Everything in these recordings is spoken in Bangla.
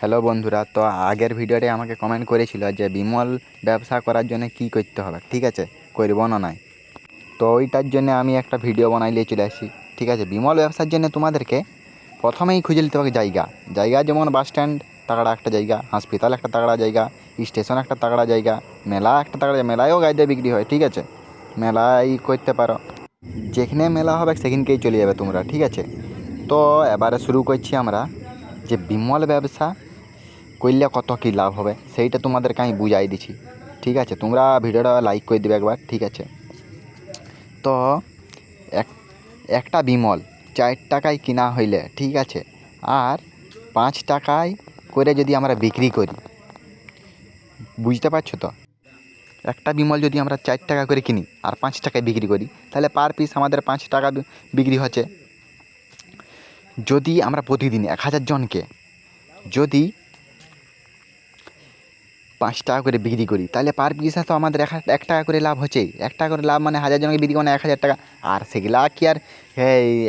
হ্যালো বন্ধুরা, তো আগের ভিডিওতে আমাকে কমেন্ট করেছিল যে বিমল ব্যবসা করার জন্য কি করতে হবে, ঠিক আছে? করব না নাই তো ওইটার জন্য আমি একটা ভিডিও বানাই নিয়ে চলে আসি, ঠিক আছে? বিমল ব্যবসার জন্য তোমাদেরকে প্রথমেই খুঁজে নিতে হবে জায়গা। জায়গা যেমন বাস স্ট্যান্ড, তাগড়া একটা জায়গা হসপিটাল একটা তাগড়া জায়গা, স্টেশন একটা তাগড়া জায়গা, মেলা একটা তাগড়া। মেলায়ও গাড়িতে বিক্রি হয়, ঠিক আছে? মেলায় করতে পারো। যেখানে মেলা হবে সেখানকেই চলে যাবে তোমরা, ঠিক আছে? তো এবারে শুরু করছি আমরা যে বিমল ব্যবসা করলে কত কী লাভ হবে? সেইটা তোমাদেরকে আমি বুঝাই দিছি। ঠিক আছে? তোমরা ভিডিওটা লাইক করে দেবে একবার, ঠিক আছে? তো এক, একটা বিমল চার টাকায় কিনা হইলে, ঠিক আছে? আর পাঁচ টাকায় করে যদি আমরা বিক্রি করি, বুঝতে পারছ তো? একটা বিমল যদি আমরা চার টাকা করে কিনি আর পাঁচ টাকায় বিক্রি করি, তাহলে পার পিস আমাদের পাঁচ টাকা বিক্রি হচ্ছে। যদি আমরা প্রতিদিন এক হাজার জনকে, যদি পাঁচ টাকা করে বিক্রি করি। তাহলে পার পিসে তো আমাদের এক এক টাকা করে লাভ হচ্ছেই। এক টাকা করে লাভ মানে হাজার জনকে বিক্রি মানে এক হাজার টাকা। আর সেগুলা কি আর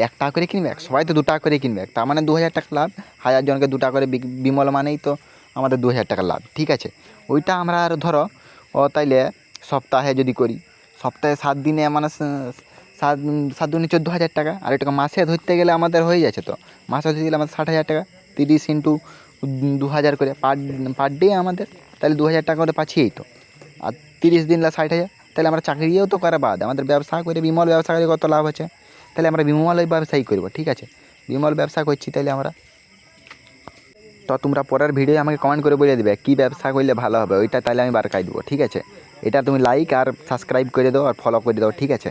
এক টাকা করে কিনবে? সবাই তো দু টাকা করে কিনবে। তার মানে দু হাজার টাকা লাভ, হাজার জনকে দু টাকা করে বিমল মানেই তো আমাদের দু হাজার টাকা লাভ। ঠিক আছে? ওইটা আমরা আর ধরো, ও তাইলে সপ্তাহে যদি করি, সপ্তাহে সাত দিনে মানে সাত সাত দিনে চোদ্দ হাজার টাকা। আর এটাকে মাসে ধরতে গেলে আমাদের হয়ে যাচ্ছে তো। মাসে ধরতে গেলে আমাদের ষাট হাজার টাকা, তিরিশ ইন্টু দু হাজার করে পার পার ডে আমাদের। তাহলে দু হাজার টাকা করে পাচ্ছিই তো। আর তিরিশ দিন লা ষাট হাজার, তাহলে আমরা চাকরিও তো করা বাদ। আমাদের ব্যবসা করে বিমল ব্যবসা করে কত লাভ আছে তাহলে আমরা বিমল ব্যবসাই করব, ঠিক আছে? বিমল ব্যবসা করছি তাহলে আমরা। তো তোমরা পরের ভিডিও আমাকে কমেন্ট করে বলে দেবে, কী ব্যবসা করলে ভালো হবে? ওইটা তাহলে আমি বারকাই দেবো, ঠিক আছে? এটা তুমি লাইক আর সাবস্ক্রাইব করে দাও আর ফলো করে দাও, ঠিক আছে?